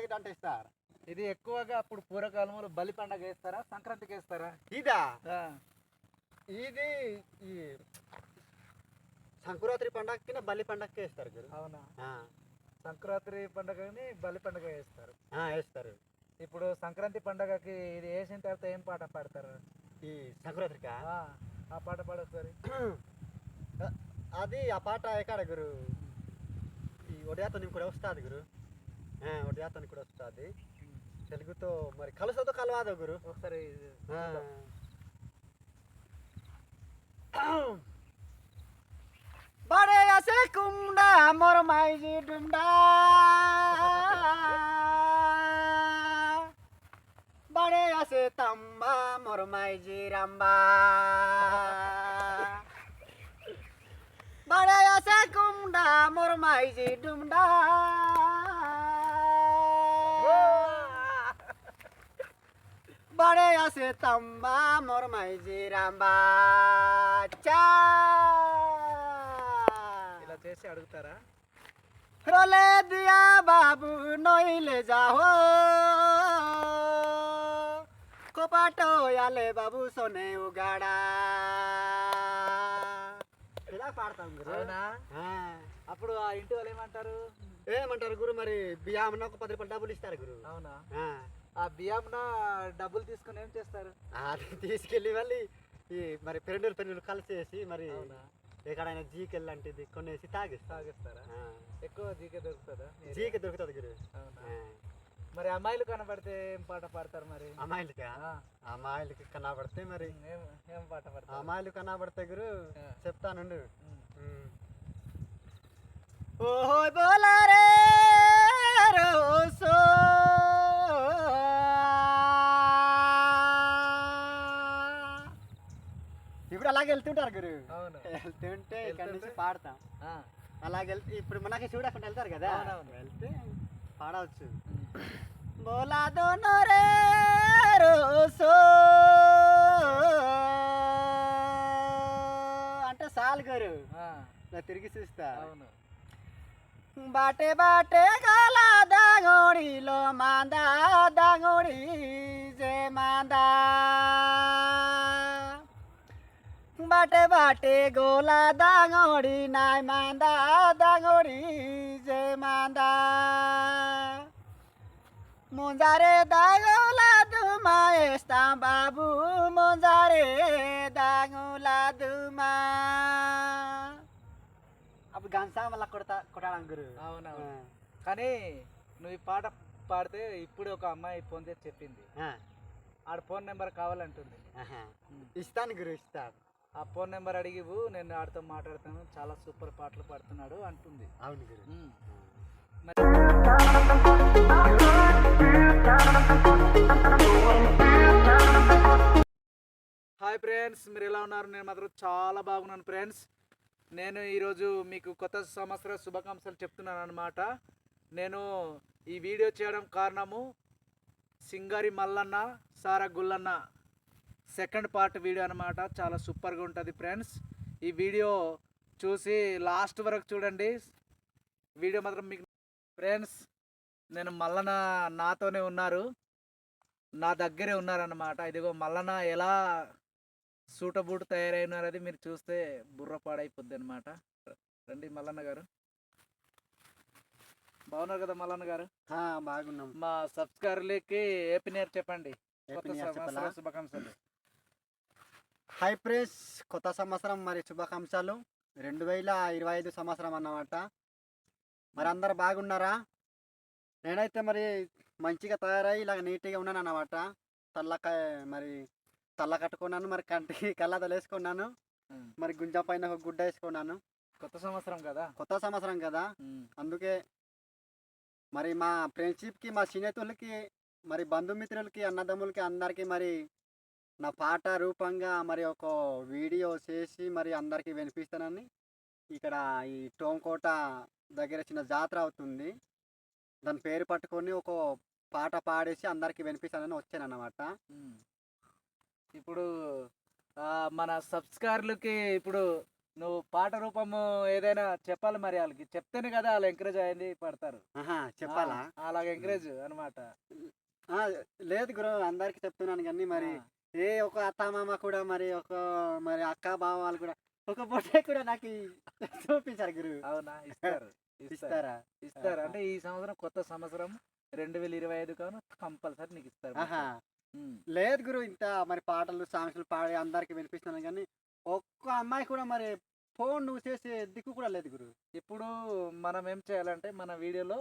Packet అంటే ఇస్తారు? ఇది ఎక్కువగా అప్పుడు పూర్వకాలంలో బలి పండగ వేస్తారా సంక్రాంతికి వేస్తారా ఇదా? ఇది ఈ సంక్రాంతి పండగకి బల్లి పండగకి వేస్తారు గురు అవునా? ఆ, సంక్రాంతి పండగని బలి పండగ వేస్తారు వేస్తారు ఇప్పుడు సంక్రాంతి పండగకి ఇది వేసిన తర్వాత ఏం పాట పాడతారు? ఈ సంక్రాంతికా? ఆ, పాట పాడొకసారి అది ఆ పాట ఎక్కడ గురు? ఈ ఒడియాతోని కూడా వస్తుంది గురు. ఒకటి అతను కూడా వస్తుంది తెలుగుతో మరి కలుసతో కలవాదో గురు ఒకసారి বড়ে আছে কুমড়া মোর মাইজি ডুমডা বড়ে আছে তাম্বা মোর মাইজি রাম্বা বড়ে আছে কুমড়া মোর মাইজি ডুমডা বাড়ে আছে তাম্বা মোর মাইজি রাম্বা চা ఇలా చేసి అడుగుతారా রলে দিয়া বাবু নইলে যাহ কপাট আলে বাবু সনে উগাড়া ఇలా అప్పుడు ఆ ఇంటి ఏమంటారు ఏమంటారు గురు మరి బియ్యం ఒక పది రూపాయలు డబ్బులు ఇస్తారు గురు అవునా ఆ బియ్యంన డబ్బులు తీసుకుని ఏం చేస్తారు? అది తీసుకెళ్ళి మళ్ళీ ఈ మరి పెరుగులు పెరుగులు కలిసేసి మరి ఎక్కడైనా జీకెళ్ళి లాంటిది కొనేసి తాగిస్తారు. తాగిస్తారా. ఎక్కువ జీకే దొరుకుతుందా? జీకే దొరుకుతుంది గురు. మరి అమ్మాయిలు కనబడితే ఏం పాట పాడతారు మరి? అమ్మాయిలకి? అమ్మాయిలకి కనబడితే మరి ఏం పాట పాడతారు? అమ్మాయిలు కనబడితే గురు ఉమ్. ఓహో బోలా రే రోసో ఇప్పుడు అలాగే వెళ్తుంటారు గురు. వెళ్తుంటే ఇక్కడ నుంచి? పాడతాం. అలాగే వెళ్తే ఇప్పుడు మనకి చూడకుండా వెళ్తారు కదా. వెళ్తే పాడవచ్చు. బోలా దోనో రే రోసో. అంటే సాల్ గురు. నా తిరిగి చూస్తా. అవును. బాటే బాటే గాలా దాగోడిలో మాందా దాగోడి జే మాందా. బాటే బాటే గోలా దాగోడి నాయ్ మాందా దాగోడి జే మాందా ముంజారే దాగోలా దుమా ఎస్తా బాబు ముంజారే దాగోలా దుమా అప్పుడు గన్సా మళ్ళీ కొడతా కొట్టడం గురు అవునవును కానీ నువ్వు ఈ పాట పాడితే ఇప్పుడు ఒక అమ్మాయి ఫోన్ చేసి చెప్పింది. ఆడ ఫోన్ నెంబర్ కావాలంటుంది. ఇస్తాను గురు ఇస్తాను. ఆ ఫోన్ నెంబర్ అడిగివు నేను ఆడితో మాట్లాడతాను. చాలా సూపర్ పాటలు పాడుతున్నాడు అంటుంది. అవును. హాయ్ ఫ్రెండ్స్ మీరు ఎలా ఉన్నారు? నేను మాత్రం చాలా బాగున్నాను ఫ్రెండ్స్. నేను ఈరోజు మీకు కొత్త సంవత్సర శుభాకాంక్షలు చెప్తున్నాను అనమాట నేను ఈ వీడియో చేయడం కారణము Singari Mallanna Sara Gullanna second part video అనమాట చాలా సూపర్గా ఉంటుంది ఫ్రెండ్స్. ఈ వీడియో చూసి లాస్ట్ వరకు చూడండి. వీడియో మాత్రం మీకు ఫ్రెండ్స్ నేను మల్లన నాతోనే ఉన్నారు. నా దగ్గరే ఉన్నారన్నమాట. ఇదిగో మల్లన ఎలా సూటబూట్ తయారైనారు అది మీరు చూస్తే బుర్ర పాడైపోద్ది అనమాట రండి మల్లన్న గారు. బాగున్నారు కదా మల్లన్న గారు? బాగున్నాం. మా సబ్స్క్రైబర్లకి ఏపీ నేర్ చెప్పండి? శుభాకాంక్షలు. హై ప్రెస్ కొత్త సంవత్సరం మరి శుభాకాంక్షలు. రెండు వేల ఇరవై ఐదు సంవత్సరం అన్నమాట. మరి అందరు బాగున్నారా? నేనైతే మరి మంచిగా తయారై ఇలాగ నీట్గా ఉన్నాను అన్నమాట. తల్లకాయ మరి తల్ల కట్టుకున్నాను మరి కంటికి కళ్ళదలు వేసుకున్నాను. ఉమ్. మరి గుంజ పైన ఒక గుడ్డ వేసుకున్నాను. కొత్త సంవత్సరం కదా? కొత్త సంవత్సరం కదా. అందుకే మరి మా ఫ్రెండ్షిప్కి మా స్నేహితులకి మరి బంధుమిత్రులకి అన్నదమ్ములకి అందరికీ మరి నా పాట రూపంగా మరి ఒక వీడియో చేసి మరి అందరికీ వినిపిస్తానని ఇక్కడ ఈ టోంకోట దగ్గర చిన్న జాతర అవుతుంది. దాని పేరు పట్టుకొని ఒక పాట పాడేసి అందరికీ వినిపిస్తానని వచ్చాను అన్నమాట ఉమ్. ఇప్పుడు మన సబ్స్క్రైబర్లకి ఇప్పుడు నువ్వు పాట రూపము ఏదైనా చెప్పాలి మరి వాళ్ళకి. చెప్తేనే కదా వాళ్ళు ఎంకరేజ్ అయ్యింది పడతారు. చెప్పాలా? అలాగ ఎంకరేజ్ అనమాట. లేదు గురు అందరికి చెప్తున్నాను కానీ మరి ఏ ఒక అత్తమామ కూడా మరి ఒక మరి అక్క బావ వాళ్ళు కూడా ఒక బొట్టే కూడా నాకు చూపించారు గురు. అవునా? ఇస్తారు. ఇస్తారు? ఇస్తారా. అంటే ఈ సంవత్సరం కొత్త సంవత్సరం రెండు వేల ఇరవై ఐదు కాను కంపల్సరీ నీకు ఇస్తారు. లేదు గురు ఇంత మరి పాటలు సాంగ్స్లు పాడి అందరికి వినిపిస్తున్నాను కానీ ఒక్క అమ్మాయి కూడా మరి ఫోన్ నువ్వు చేసే దిక్కు కూడా లేదు గురు. ఇప్పుడు మనం ఏం చేయాలంటే మన వీడియోలో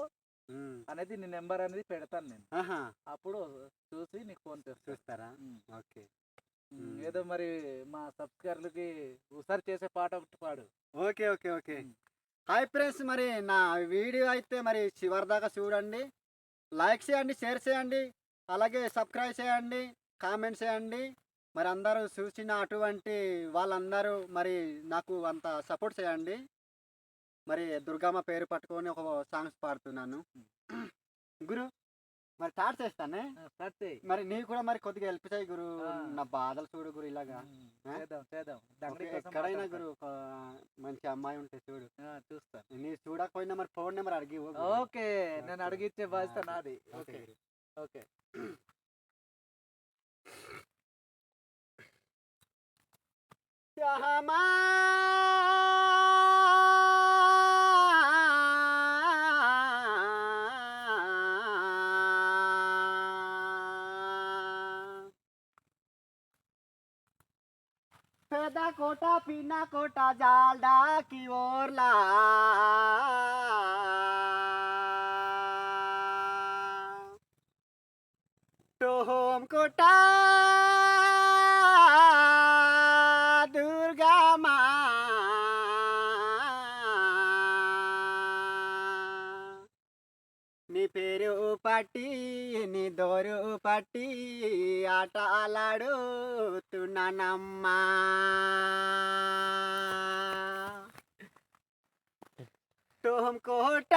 అనేది నీ నెంబర్ అనేది పెడతాను నేను. అప్పుడు చూసి నీకు ఫోన్ చూస్తారా? ఓకే. ఏదో మరి మా సబ్స్క్రైబర్లకి ఒకసారి చేసే పాట ఒకటి పాడు. Okay okay okay. Hi friends మరి నా వీడియో అయితే మరి చివరి దాకా చూడండి. లైక్ చేయండి షేర్ చేయండి. అలాగే సబ్స్క్రైబ్ చేయండి కామెంట్ చేయండి. మరి అందరూ చూసిన అటువంటి వాళ్ళందరూ మరి నాకు అంత సపోర్ట్ చేయండి. మరి దుర్గమ్మ పేరు పట్టుకొని ఒక సాంగ్స్ పాడుతున్నాను. గురు మరి స్టార్ట్ చేస్తానే? మరి నీ కూడా మరి కొద్దిగా హెల్ప్ చేయి గురు. నా బాధలు చూడు గురు ఇలాగా. కోసం ఎక్కడైనా. గురు ఒక మంచి అమ్మాయి ఉంటే చూడు. ఆ, చూస్తాను నీ చూడకపోయినా మరి ఫోన్ నెంబర్ అడిగి. ఓకే నేను అడిగిచ్చే బాధ్యత నాది. ఓకే ఓకే గురు. కోట పిన్న కోట జాల్డా కి ఓర్లా. టోహోం కోట దుర్గమా నీ పేరు పట్టి నీ దోరు పట్టి ఆటలాడు ఆలాడుతున్నానమ్మా టోహం కోట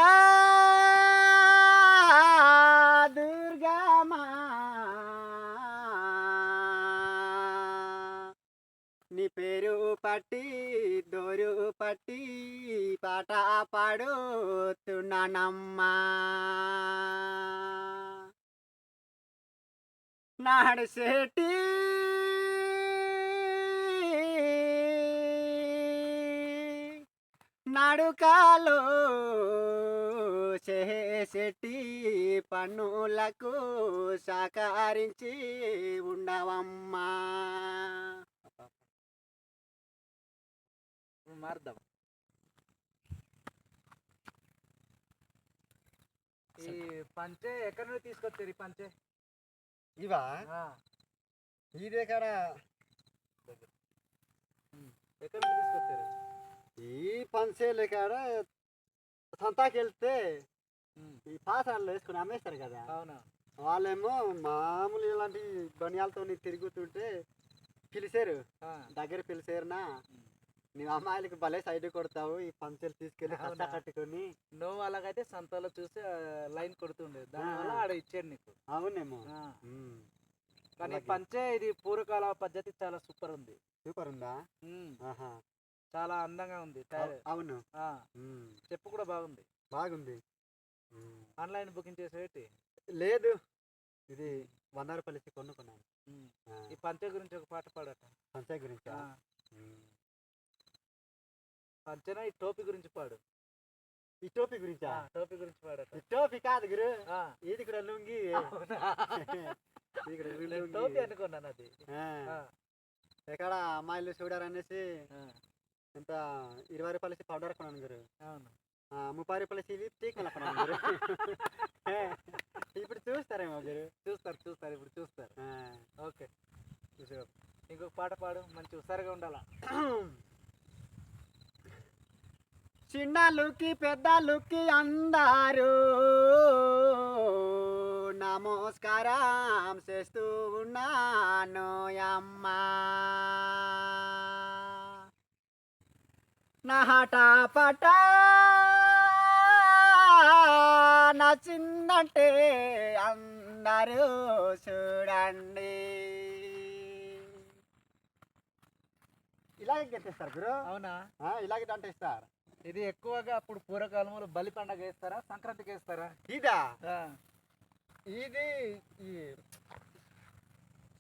దుర్గమా నీ పేరు పట్టి దోరు పట్టి పాట పాడుతున్నానమ్మా సేటీ నడుకాలో చేసేటి పన్నులకు సహకరించి ఉండవమ్మా. మారుద్దాం ఈ పంచే ఎక్కడి నుండి తీసుకొచ్చారు ఈ పంచే? ఇవా? ఇదే కాడ ఎక్కడి నుండి తీసుకొచ్చారు? ఈ పంచేలే కాడ సంతాకి వెళ్తే ఈ పాసాలు వేసుకుని అమ్మేస్తారు కదా అవునా వాళ్ళేమో మామూలు ఇలాంటి బనియాలతో తిరుగుతుంటే పిలిచారు దగ్గర పిలిచారునా. నీ అమ్మాయిలకి భలే సైడ్ కొడతావు ఈ పంచెలు తీసుకెళ్ళి అవునా? కట్టుకొని నువ్వు అలాగైతే సంతలో చూసి లైన్ కొడుతుండే దానివల్ల. ఆడ ఇచ్చాడు నీకు అవునేమో. కానీ. పంచే ఇది పూర్వకాల పద్ధతి చాలా సూపర్ ఉంది సూపర్ ఉందా చాలా అందంగా ఉంది అవును. చెప్పు కూడా బాగుంది. బాగుంది. ఆన్లైన్ బుకింగ్ చేసేటి? లేదు. ఇది వంద రూపాయలు ఇచ్చి కొనుక్కున్నాను ఈ పంచే గురించి ఒక పాట పాడట. పంచ గురించి? పంచనా ఈ టోపీ గురించి పాడు. ఈ టోపీ గురించా? టోపీ గురించి పాడట. ఈ టోపీ కాదు గురు. ఆ, ఇది కూడా లుంగి. టోపీ అనుకున్నాను అది. ఎక్కడ అమ్మాయిలు చూడారనేసి ఎంత ఇరవై రూపాయలు పౌడర్ కొన్నాను గురు అవును. ముప్పై రూపాయలు లిప్స్టిక్ కొన్నాను గురు ఇప్పుడు చూస్తారేమో గురు చూస్తారు చూస్తారు ఇప్పుడు చూస్తారు. ఓకే. ఇంకొక పాట పాడు మంచి హుషారుగా ఉండాలా? చిన్నలుకి పెద్దలుకి అందరూ. నమస్కారం చేస్తూ ఉన్నాను అమ్మా నహట పట నచ్చిందంటే అందరూ చూడండి. ఇలాగే గెలిపిస్తారు గురు. అవునా? ఇలాగే దంట ఇస్తారు ఇది ఎక్కువగా అప్పుడు పూర్వకాలంలో బలి పండగ వేస్తారా సంక్రాంతికి వేస్తారా? ఇదా? ఇది ఈ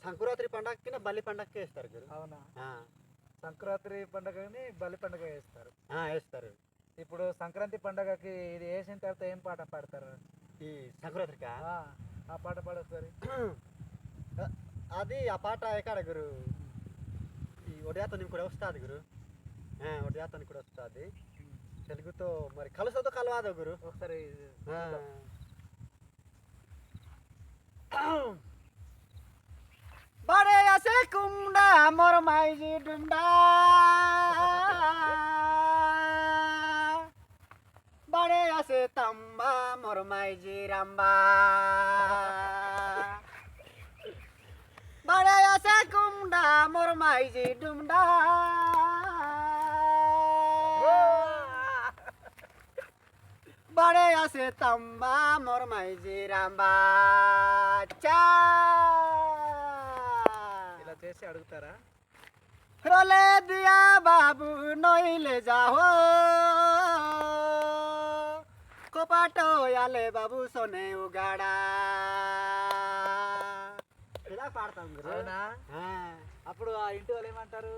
సంక్రాంతి పండగకి బల్లి పండగకి వేస్తారు గురు. అవునా? సంక్రాంతి పండగని బలి పండగ వేస్తారు. వేస్తారు. ఇప్పుడు సంక్రాంతి పండగకి ఇది వేసిన తర్వాత ఏం పాట పాడతారు? ఈ సంక్రాంతికా? ఆ, పాట పాడొకసారి అది ఆ పాట ఎక్కడ గురు? ఈ ఒడియాతోని కూడా వస్తుంది గురు. ఒడియాతోని కూడా వస్తుంది. తెలుగుతో మరి కలుసతో కలవాదు గురు. ఒకసారి কুমড়া আমার মাইজি ডুন্ডা। বাড়ে আছে তাম্বা, মোর মাইজি রাম্বা। বাড়ে আছে কুমড়া, মোর মাইজি ডুমডা বাড়ে আছে তাম্বা, মোর মাইজি রাম্বা। চা చేసి అడుగుతారా? రోలే దియా బాబు నోయిలే జాహో. కోపాటోయాలే బాబు సోనే ఉగాడా. ఇలా పాడతాం గురు. అప్పుడు ఆ ఇంటి వాళ్ళు ఏమంటారు?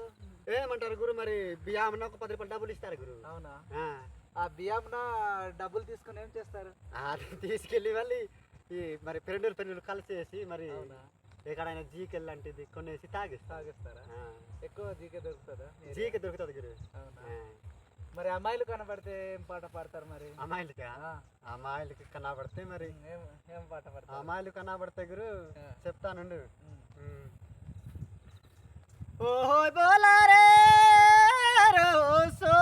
ఏమంటారు గురు మరి? బియామున ఒక పది రూపాయలు డబ్బులు ఇస్తారు గురు. అవునా? ఆ. బియామున డబ్బులు తీసుకుని ఏం చేస్తారు? అది తీసుకెళ్ళి మళ్ళీ ఈ మరి పెండులు పెండులు కలిసేసి మరి ఎక్కడైనా జీకెళ్ళి లాంటిది కొనేసి తాగిస్తారు? తాగేస్తారా. ఎక్కువ జీకే దొరుకుతుందా? జీకె దొరుకుతుంది గురు. మరి అమ్మాయిలు కనబడితే ఏం పాట పాడతారు మరి? అమ్మాయిలకా? అమ్మాయిలకి కనబడితే మరి. ఏం పాట పాడతారు? అమ్మాయిలు కనబడితే గురు. చెప్తానుండు. ఉమ్. ఓహోయ్ బోలా రే రోసో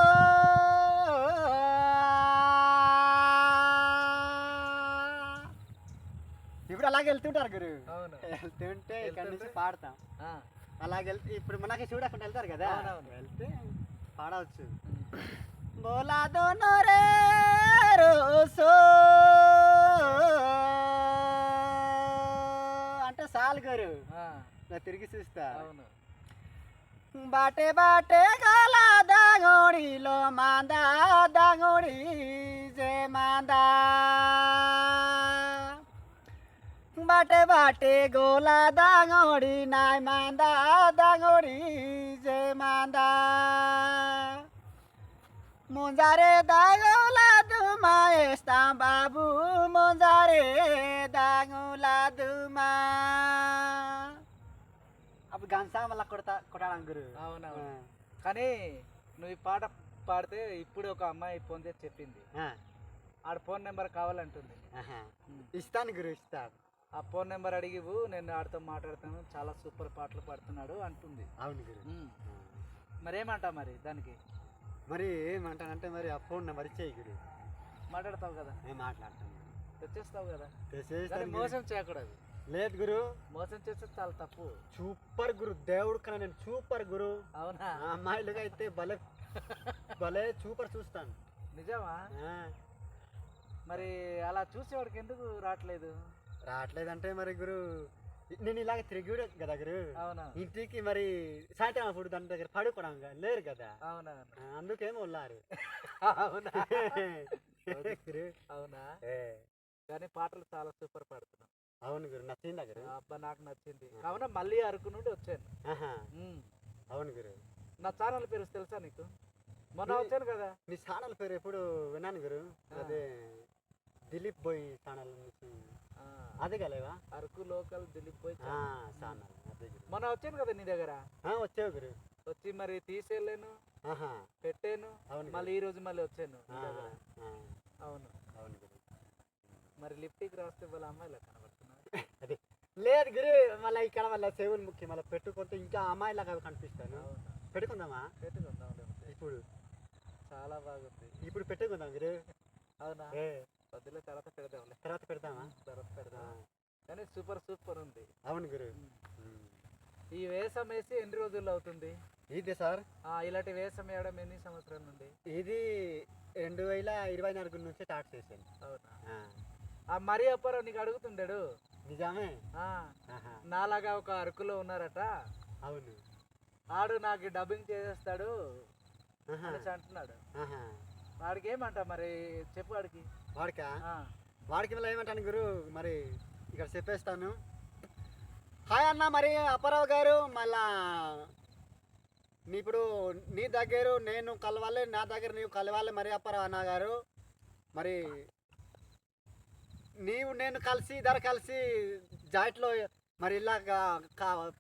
ఇప్పుడు అలాగే వెళ్తుంటారు గురు. వెళ్తుంటే ఇక్కడ నుంచి? పాడతాం. అలాగే వెళ్తే ఇప్పుడు మనకి చూడకుండా వెళ్తారు కదా. వెళ్తే పాడవచ్చు. బోలా దోనో రే రోసో. అంటే సాల్ గురు. తిరిగి చూస్తా. అవును. బాటే బాటే గాలా దాగోడిలో మాందా దాగోడి బాటే బాటే గోలా దాగోడి నాయ్ మాందా దాగోడి జే మాందా. ముంజారే దాగోలా దుమా ఎస్తాం బాబు ముంజారే దాగోలా దుమా అప్పుడు గన్సా మళ్ళీ కొడతా కొట్టడం అవునవును. కానీ నువ్వు ఈ పాట పాడితే ఇప్పుడు ఒక అమ్మాయి ఫోన్ చేసి చెప్పింది. ఆ, ఆడ ఫోన్ నెంబర్ కావాలంటుంది. ఇస్తాను గురు ఇస్తాను. ఆ ఫోన్ నెంబర్ అడిగివు నేను ఆడితో మాట్లాడతాను. చాలా సూపర్ పాటలు పాడుతున్నాడు అంటుంది. అవును గురు. ఆ. మరేమంటా మరి దానికి? మరి ఏమంటానంటే మరి ఆ ఫోన్ నెంబర్ ఇచ్చేయి గురు. మాట్లాడతావు కదా. నేను మాట్లాడతాను తెచ్చేస్తావు కదా. కానీ గురు. మోసం చేయకూడదు. లేదు గురు. మోసం చేస్తే చాలా తప్పు. సూపర్ గురు. దేవుడు కన్నా నేను సూపర్ గురు. అవునా? ఆ అమ్మాయిలుగా అయితే భలే భలే సూపర్ చూస్తాను. నిజమా? ఆ, మరి అలా చూసేవాడికి ఎందుకు రావట్లేదు? రావట్లేదంటే మరి గురు నేను ఇలాగ తిరిగి కదా గురు. అవునా? ఇంటికి మరి సాయంత్రం అప్పుడు దాని దగ్గర పడుకోవడం లేరు కదా. అవునా? అందుకేమో ఉన్నారు అవునా? గురు. అవునా? కానీ పాటలు చాలా సూపర్ పాడుతున్నావు. అవును గురు నచ్చిందా గురు? అబ్బా నాకు నచ్చింది. కావున మళ్ళీ అరకు నుండి వచ్చాను. అవును గురు. నా ఛానల్ పేరు తెలుసా నీకు? మొన్న వచ్చాను కదా. మీ ఛానల్ పేరు ఎప్పుడు విన్నాను గురు. అదే దిలీప్ బోయ్ ఛానల్ నుంచి అదే కలేవా అరకు లోకల్ దిలీప్ పోయి గురు మొన్న వచ్చాను కదా నీ దగ్గర? వచ్చావు గురు. వచ్చి మరి తీసేయలేను పెట్టాను. మళ్ళీ ఈ రోజు మళ్ళీ వచ్చాను అవును. అవును గురు. మరి లిప్టిక్ రాస్తే వాళ్ళ అమ్మాయిలా కనబడుతున్నారు అదే. లేదు గురు మళ్ళీ ఇక్కడ మళ్ళీ చెవులు ముఖ్యం. మళ్ళీ పెట్టుకుంటే ఇంకా అమ్మాయిలాగా కనిపిస్తాను. పెట్టుకుందామా? పెట్టుకుందాం. ఇప్పుడు. చాలా బాగుంది. ఇప్పుడు పెట్టుకుందాం గురు. అవునా? ఏ వద్దులే తర్వాత పెడదాంలే తర్వాత పెడదామా? తర్వాత పెడదాం కానీ సూపర్ సూపర్ ఉంది. అవును గురు. ఈ వేసం వేసి ఎన్ని రోజుల్లో అవుతుంది? ఇది సార్. ఇలాంటి వేసం వేయడం ఎన్ని సంవత్సరాల నుండి? ఇది రెండు వేల ఇరవై నాలుగు నుంచి స్టార్ట్ చేశాను. అవునా? మరీ అప్పారావు నీకు అడుగుతుండాడు? నిజమే. నాలాగా ఒక అరకులో ఉన్నారట. అవును. ఆడు నాకు డబ్బింగ్ చేసేస్తాడు. అంటున్నాడు. వాడికి ఏమంట మరి? చెప్పు వాడికి. వాడికా? వాడికి మళ్ళీ ఏమంటాను గురు? మరి ఇక్కడ చెప్పేస్తాను. హాయ్ అన్న మరి అప్పారావు గారు మళ్ళా నీ ఇప్పుడు నీ దగ్గర నేను కలవాలి నా దగ్గర నీవు కలవాలి మరి అప్పారావు అన్న గారు. మరి నీవు నేను కలిసి ఇద్దరు కలిసి జాయిట్లో మరి ఇలా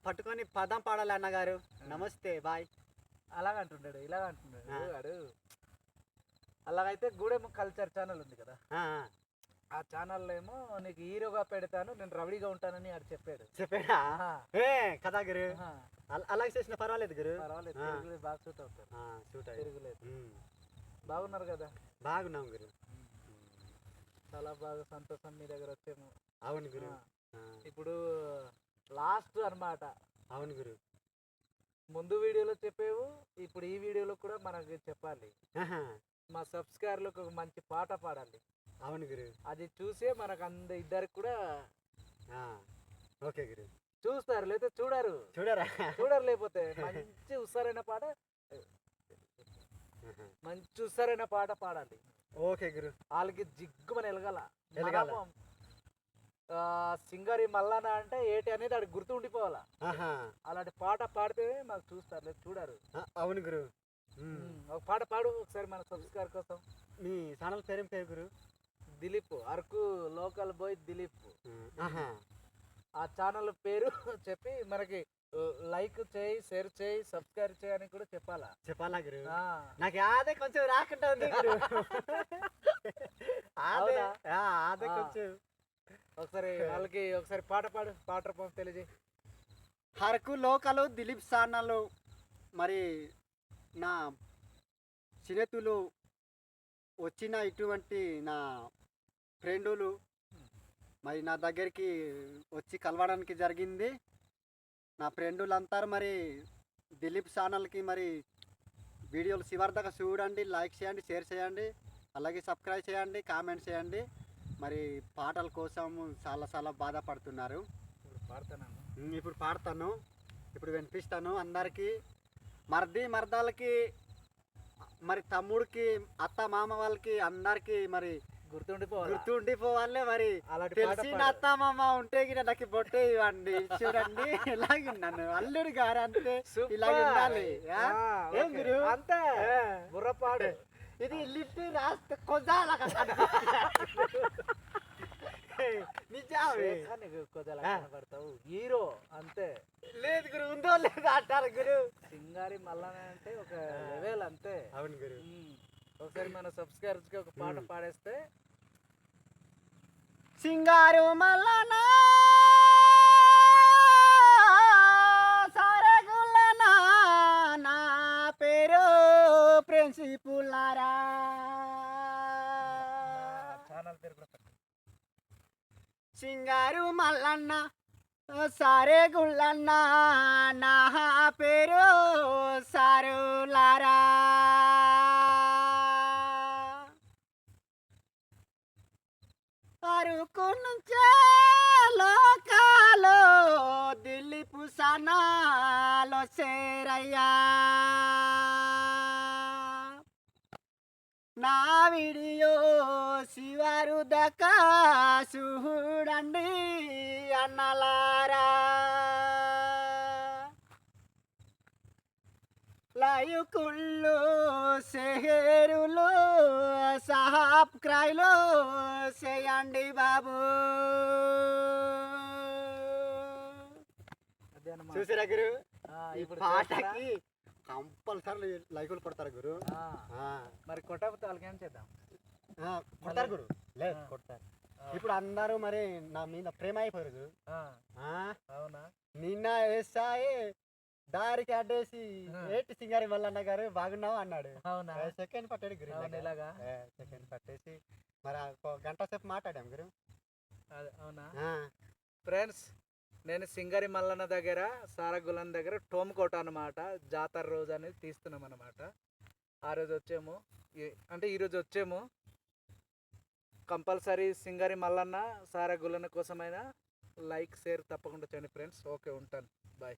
పట్టుకొని పదం పాడాలి అన్నగారు నమస్తే బాయ్. అలాగ అంటున్నాడు ఇలాగ అంటున్నాడు అలాగైతే గూడెం కల్చర్ ఛానల్ ఉంది కదా. ఆ, ఛానల్లో ఏమో నీకు హీరోగా పెడతాను నేను రౌడీగా ఉంటానని ఆడు చెప్పాడు. చెప్పాడా? ఏ కదా గురు అలాగే చేసిన పర్వాలేదు గురు. పర్వాలేదు. తిరుగులేదు బాగా సూట్ అవుతారు. తిరుగులేదు. బాగున్నారు కదా? బాగున్నాం గురు. చాలా బాగా సంతోషం మీ దగ్గర వచ్చాము. అవును గురు. ఇప్పుడు లాస్ట్ అన్నమాట. అవును గురు. ముందు వీడియోలో చెప్పేవు ఇప్పుడు ఈ వీడియోలో కూడా మనకి చెప్పాలి. మా సబ్స్క్రైబర్లకు ఒక మంచి పాట పాడాలి అవును గురు. అది చూసే మనకు అంద ఇద్దరికి కూడా ఓకే గురు. చూస్తారు లేకపోతే చూడరు. చూడరా? చూడరు లేకపోతే మంచి ఉస్సారైన పాట మంచి ఉస్సారైన పాట పాడాలి ఓకే గురు. వాళ్ళకి జిగ్గుమని ఎలగాల. ఎలగాల. సింగరి మల్లన్న అంటే ఏటి అనేది ఆడికి గుర్తు ఉండిపోవాలా అలాంటి పాట పాడితే మాకు చూస్తారు లేదు చూడరు. అవును గురు. ఒక పాట పాడు ఒకసారి మన సబ్స్క్రైబర్ కోసం. మీ ఛానల్ పేరేం పేరు గురు. Dilip Araku local boy Dilip. ఆ ఛానల్ పేరు చెప్పి మనకి లైక్ చేయి షేర్ చేయి సబ్స్క్రైబ్ చేయని కూడా చెప్పాలా? చెప్పాలా గురు? నాకు యాదే కొంచెం రాకుండా ఉంది గురు. ఆ. కొంచెం. ఒకసారి వాళ్ళకి ఒకసారి పాట పాడు పాట రూపం తెలియజేయి. హరకు లోకలు దిలీప్ ఛానల్ మరి నా స్నేహితులు వచ్చిన ఇటువంటి నా ఫ్రెండులు మరి నా దగ్గరికి వచ్చి కలవడానికి జరిగింది. నా ఫ్రెండులంతా మరి దిలీప్ ఛానల్కి మరి వీడియోలు చివరిదాకా చూడండి లైక్ చేయండి షేర్ చేయండి అలాగే సబ్స్క్రైబ్ చేయండి కామెంట్ చేయండి. మరి పాటల కోసం చాలా చాలా బాధపడుతున్నారు. ఇప్పుడు పాడతాను. ఇప్పుడు వినిపిస్తాను అందరికీ. మర్ది మర్దాలకి మరి తమ్ముడికి అత్త మామ వాళ్ళకి అందరికి మరి గుర్తుండిపోవాలి గుర్తుండిపోవాలే మరి తెలిసిన. అత్త మామ ఉంటే గిన నాకు బొట్టే ఇవ్వండి చూడండి ఇలాగున్నాను అల్లుడు గారు అంతే. ఇలాగ ఉండాలి. గురు? అంతే ఆ. బుర్ర పాడు ఇది లిఫ్ట్ రాస్తే కొద్దాల నిజామే. కనబడతావు? హీరో అంతే. లేదు గురు ఉందో లేదో అంటారు గురు. సింగారి మల్లన అంటే ఒక లెవెల్ అంతే. అవును గురు. ఒకసారి మన సబ్స్క్రైబర్స్కి ఒక పాట. పాడేస్తే. సింగారు మల్లన సింగారు మల్లన్న సారే గుల్లన్న నా పేరు సారులారా అరకు నుంచే లోకాలో ఢిల్లీ పుసానాలో చేరయ్యా నా వీడియో శివారు దకా చూడండి అన్నలారా. లయుకుళ్ళు షేరులు సహాబ్ క్రాయ్లు చేయండి బాబు. చూసారా గురు? ఈ పాటకి కంపల్సరీ లైకులు కొడతారు గురు. మరి కొట్టకపోతే వాళ్ళకి ఏం చేద్దాం? కొడతారు గురు. లేదు. కొడతారు. ఇప్పుడు అందరూ మరి నా మీద ప్రేమ అయిపోయారు గురు. అవునా? నిన్న వేసాయి దారికి అడ్డేసి. ఏటి సింగారి మల్లన్న గారు బాగున్నావు అన్నాడు. అవునా? సెకండ్ పట్టాడు గురు ఇలాగా. సెకండ్ పట్టేసి. మరి గంట సేపు మాట్లాడాం గురు. అవునా? ఫ్రెండ్స్ నేను సింగరి మల్లన్న దగ్గర సారగులం దగ్గర టోమ్కోట అనమాట జాతర రోజు అనేది తీస్తున్నాం అనమాట ఆ రోజు వచ్చాము. అంటే ఈరోజు వచ్చాము. కంపల్సరీ సింగరి మల్లన్న సారగులన్న కోసమైనా లైక్ షేర్ తప్పకుండా చేయండి ఫ్రెండ్స్. ఓకే ఉంటాను. బాయ్.